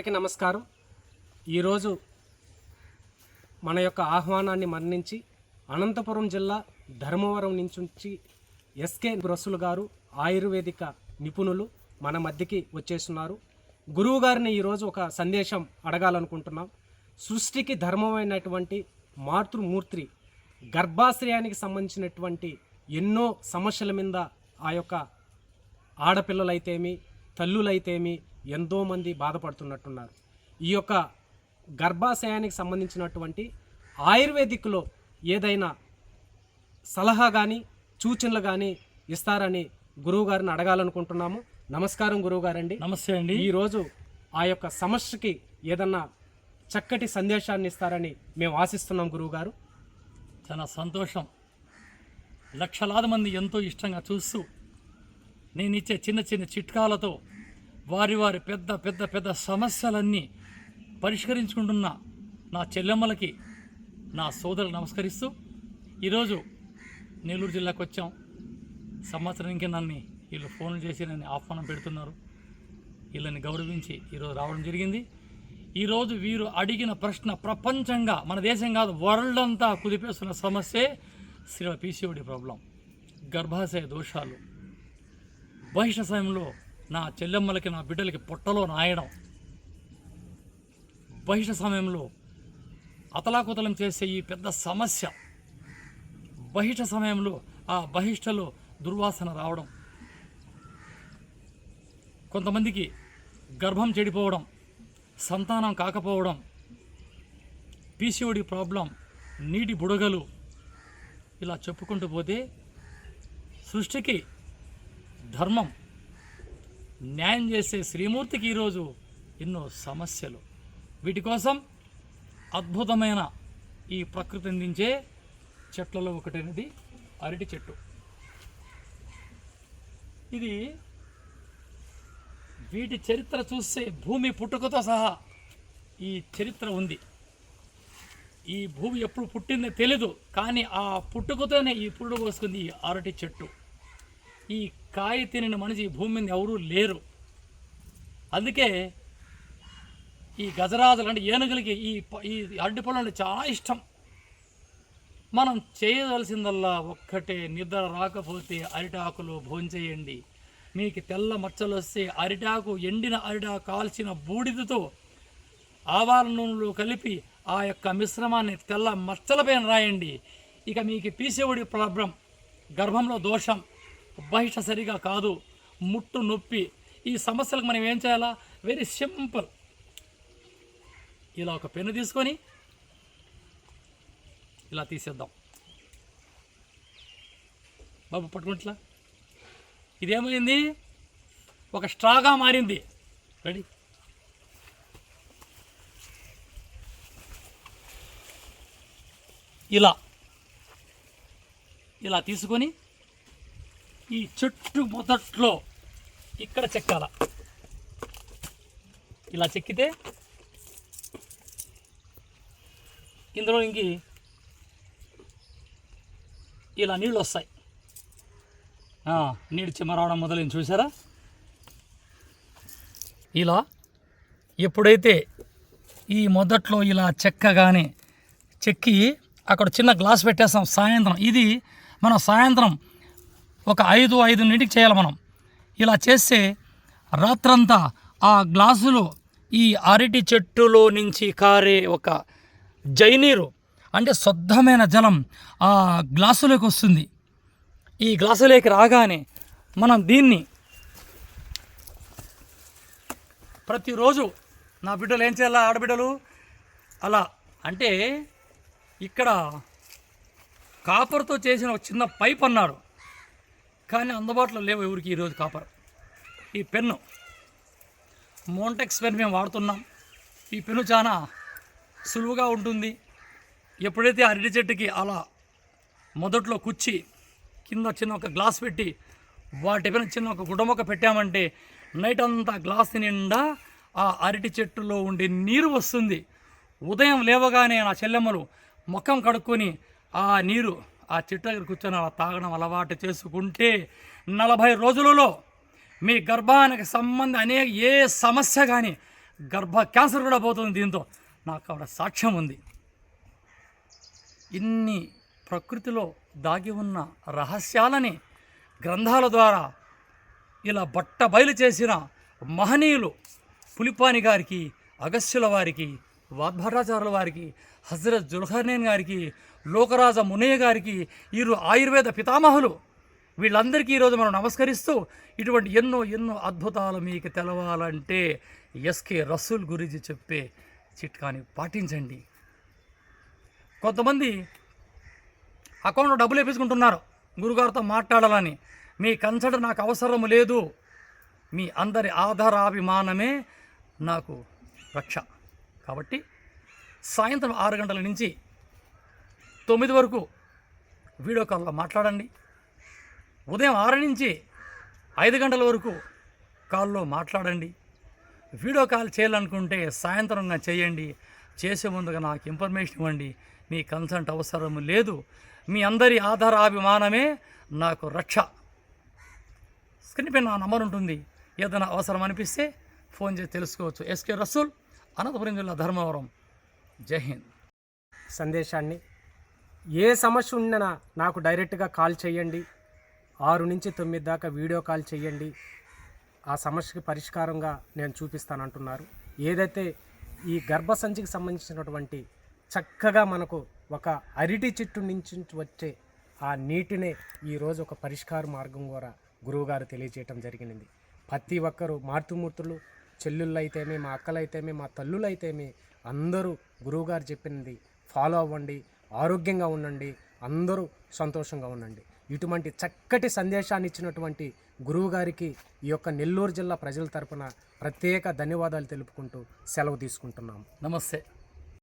అందరికీ నమస్కారం. ఈరోజు మన యొక్క ఆహ్వానాన్ని మరణించి అనంతపురం జిల్లా ధర్మవరం నుంచి ఎస్కే రసులు గారు ఆయుర్వేదిక నిపుణులు మన మధ్యకి వచ్చేస్తున్నారు. గురువు గారిని ఈరోజు ఒక సందేశం అడగాలనుకుంటున్నాం. సృష్టికి ధర్మమైనటువంటి మాతృమూర్తి గర్భాశ్రయానికి సంబంధించినటువంటి ఎన్నో సమస్యల మీద ఆ యొక్క ఆడపిల్లలైతేమి తల్లులైతేమి ఎంతోమంది బాధపడుతున్నట్టున్నారు. ఈ యొక్క గర్భాశయానికి సంబంధించినటువంటి ఆయుర్వేదిక్లో ఏదైనా సలహా కానీ సూచనలు కానీ ఇస్తారని గురువుగారిని అడగాలనుకుంటున్నాము. నమస్కారం గురువుగారండి. నమస్తే అండి. ఈరోజు ఆ యొక్క సమస్యకి ఏదన్నా చక్కటి సందేశాన్ని ఇస్తారని మేము ఆశిస్తున్నాం గురువుగారు. చాలా సంతోషం లక్షలాది మంది ఎంతో ఇష్టంగా చూస్తూ నేను ఇచ్చే చిన్న చిన్న చిట్కాలతో వారి వారి పెద్ద పెద్ద పెద్ద సమస్యలన్నీ పరిష్కరించుకుంటున్న నా చెల్లెమ్మలకి నా సోదరులు నమస్కరిస్తూ ఈరోజు నెల్లూరు జిల్లాకు వచ్చాం. సంవత్సరానికి నన్ను వీళ్ళు ఫోన్లు చేసి నన్ను ఆహ్వానం పెడుతున్నారు. వీళ్ళని గౌరవించి ఈరోజు రావడం జరిగింది. ఈరోజు వీరు అడిగిన ప్రశ్న ప్రపంచంగా మన దేశం కాదు వరల్డ్ అంతా కుదిపేస్తున్న సమస్యే శ్రీ పీసీఓడి ప్రాబ్లం. గర్భాశయ దోషాలు. బహిష్ట సమయంలో నా చెల్లెమ్మలకి నా బిడ్డలకి పొట్టలో నాయడం. బహిష్ట సమయంలో అతలాకుతలం చేసే ఈ పెద్ద సమస్య బహిష్ట సమయంలో ఆ బహిష్టలో దుర్వాసన రావడం కొంతమందికి గర్భం చెడిపోవడం సంతానం కాకపోవడం పీసీఓడి ప్రాబ్లం నీటి బుడగలు ఇలా చెప్పుకుంటూ పోతే సృష్టికి ధర్మం న్యాయం చేసే శ్రీమూర్తికి ఈరోజు ఎన్నో సమస్యలు. వీటి కోసం అద్భుతమైన ఈ ప్రకృతి అందించే చెట్లలో ఒకటైనది అరటి చెట్టు. ఇది వీటి చరిత్ర చూస్తే భూమి పుట్టుకతో సహా ఈ చరిత్ర ఉంది. ఈ భూమి ఎప్పుడు పుట్టిందో తెలీదు కానీ ఆ పుట్టుకతోనే ఈ పురుడు పోసుకుంది ఈ అరటి చెట్టు. ఈ కాయ తినని మనిషి ఈ భూమి మీద ఎవరూ లేరు. అందుకే ఈ గజరాజులు అంటే ఏనుగులకి ఈ ప- ఈ అరటి పళ్ళు అంటే చాలా ఇష్టం. మనం చేయవలసిందల్లా ఒక్కటే నిద్ర రాకపోతే అరిటాకులు భోంచేయండి. మీకు తెల్ల మచ్చలు వస్తే అరిటాకు ఎండిన అరిటాకు కాల్చిన బూడిదతో ఆవాల నూనెలో కలిపి ఆ యొక్క మిశ్రమాన్ని తెల్ల మచ్చలపైన రాయండి. ఇక మీకు పీసేవుడి ప్రాబ్లం గర్భంలో దోషం. బహిష్ట సరిగా కాదు. ముట్టు నొప్పి. ఈ సమస్యలకు మనం ఏం చేయాలా? వెరీ సింపుల్ ఇలా ఒక పెన్ను తీసుకొని ఇలా తీసేద్దాం. బాబు పట్టుకుంట్లా? ఇదేమైంది? ఒక స్ట్రాగా మారింది. రెడీ ఇలా. ఇలా తీసుకొని ఈ చెట్టు మొదట్లో ఇక్కడ చెక్కాల. ఇలా చెక్కితే ఇందులో ఇంకి ఇలా నీళ్ళు వస్తాయి నీళ్ళు చిమ్మ రావడం మొదలైంది చూసారా ఇలా ఎప్పుడైతే ఈ మొదట్లో ఇలా చెక్కగానే చెక్కి అక్కడ చిన్న గ్లాస్ పెట్టేస్తాం సాయంత్రం. ఇది మనం సాయంత్రం ఒక ఐదు ఐదున్నింటికి చేయాలి మనం. ఇలా చేస్తే రాత్రంతా ఆ గ్లాసులో ఈ అరటి చెట్టులో నుంచి కారే ఒక జైనీరు అంటే శుద్ధమైన జలం ఆ గ్లాసులోకి వస్తుంది. ఈ గ్లాసులోకి రాగానే మనం దీన్ని ప్రతిరోజు నా బిడ్డలు ఏం చేయాలా ఆడబిడ్డలు? అలా అంటే ఇక్కడ కాపర్తో చేసిన ఒక చిన్న పైప్ అన్నాడు కానీ అందుబాటులో లేవు ఎవరికి ఈరోజు కాపర్. ఈ పెన్ను మోంటెక్స్ పెన్ మేము వాడుతున్నాం. ఈ పెన్ను చాలా సులువుగా ఉంటుంది. ఎప్పుడైతే అరటి చెట్టుకి అలా మొదట్లో కుచ్చి కింద చిన్న ఒక గ్లాస్ పెట్టి వాటి పైన చిన్న ఒక గుడమొక్క పెట్టామంటే నైట్ అంతా గ్లాస్ నిండా ఆ అరటి చెట్టులో ఉండే నీరు వస్తుంది. ఉదయం లేవగానే నా చెల్లెమ్మలు ముఖం కడుక్కొని ఆ నీరు ఆ చెట్టు దగ్గర కూర్చొని అలా తాగడం అలవాటు చేసుకుంటే నలభై రోజులలో మీ గర్భానికి సంబంధం అనేక ఏ సమస్య కానీ గర్భ క్యాన్సర్ కూడా పోతుంది దీంతో. నాకు ఆవిడ సాక్ష్యం ఉంది. ఇన్ని ప్రకృతిలో దాగి ఉన్న రహస్యాలని గ్రంథాల ద్వారా ఇలా బట్ట బయలు చేసిన మహనీయులు పులిపాని గారికి అగస్యుల వారికి వాద్భటాచార్యుల వారికి హజరత్ జుల్హర్నేన్ గారికి లోకరాజ మునయ్య గారికి వీరు ఆయుర్వేద పితామహులు. వీళ్ళందరికీ ఈరోజు మనం నమస్కరిస్తూ ఇటువంటి ఎన్నో ఎన్నో అద్భుతాలు మీకు తెలవాలంటే ఎస్కే రసూల్ గురించి చెప్పే చిట్కాని పాటించండి. కొంతమంది అకౌంట్లో డబ్బులు వేపించుకుంటున్నారు. గురుగారితో మాట్లాడాలని. మీ కన్సల్ట్ నాకు అవసరం లేదు. మీ అందరి ఆధారాభిమానమే నాకు రక్ష. కాబట్టి సాయంత్రం ఆరు గంటల నుంచి తొమ్మిది వరకు వీడియో కాల్లో మాట్లాడండి. ఉదయం ఆరు నుంచి ఐదు గంటల వరకు కాల్లో మాట్లాడండి. వీడియో కాల్ చేయాలనుకుంటే సాయంత్రంగా చేయండి. చేసే ముందుగా నాకు ఇన్ఫర్మేషన్ ఇవ్వండి. మీ కన్సల్ట్ అవసరం లేదు. మీ అందరి ఆధార అభిమానమే నాకు రక్ష. స్క్రీన్ పైన నా నంబర్ ఉంటుంది. ఏదైనా అవసరం అనిపిస్తే ఫోన్ చేసి తెలుసుకోవచ్చు. ఎస్కే రసూల్. అనంతపురం జిల్లా ధర్మవరం. జై హింద్. సందేశాన్ని ఏ సమస్య ఉన్నా నాకు డైరెక్ట్గా కాల్ చేయండి. ఆరు నుంచి తొమ్మిది దాకా వీడియో కాల్ చేయండి. ఆ సమస్యకి పరిష్కారంగా నేను చూపిస్తానంటున్నారు. ఏదైతే ఈ గర్భసంచికి సంబంధించినటువంటి చక్కగా మనకు ఒక అరిటి చెట్టు నుంచి వచ్చే ఆ నీటినే ఈరోజు ఒక పరిష్కార మార్గం కూడా గురువుగారు తెలియజేయటం జరిగింది ప్రతి ఒక్కరు మాతృమూర్తులు చెల్లుళ్ళు మా అక్కలైతేమి మా తల్లులైతేమి అందరూ గురువుగారు చెప్పింది ఫాలో అవ్వండి ఆరోగ్యంగా ఉండండి అందరూ సంతోషంగా ఉండండి. ఇటువంటి చక్కటి సందేశాన్ని ఇచ్చినటువంటి గురువుగారికి ఈ యొక్క నెల్లూరు జిల్లా ప్రజల తరపున ప్రత్యేక ధన్యవాదాలు తెలుపుకుంటూ సెలవు తీసుకుంటున్నాము. నమస్తే.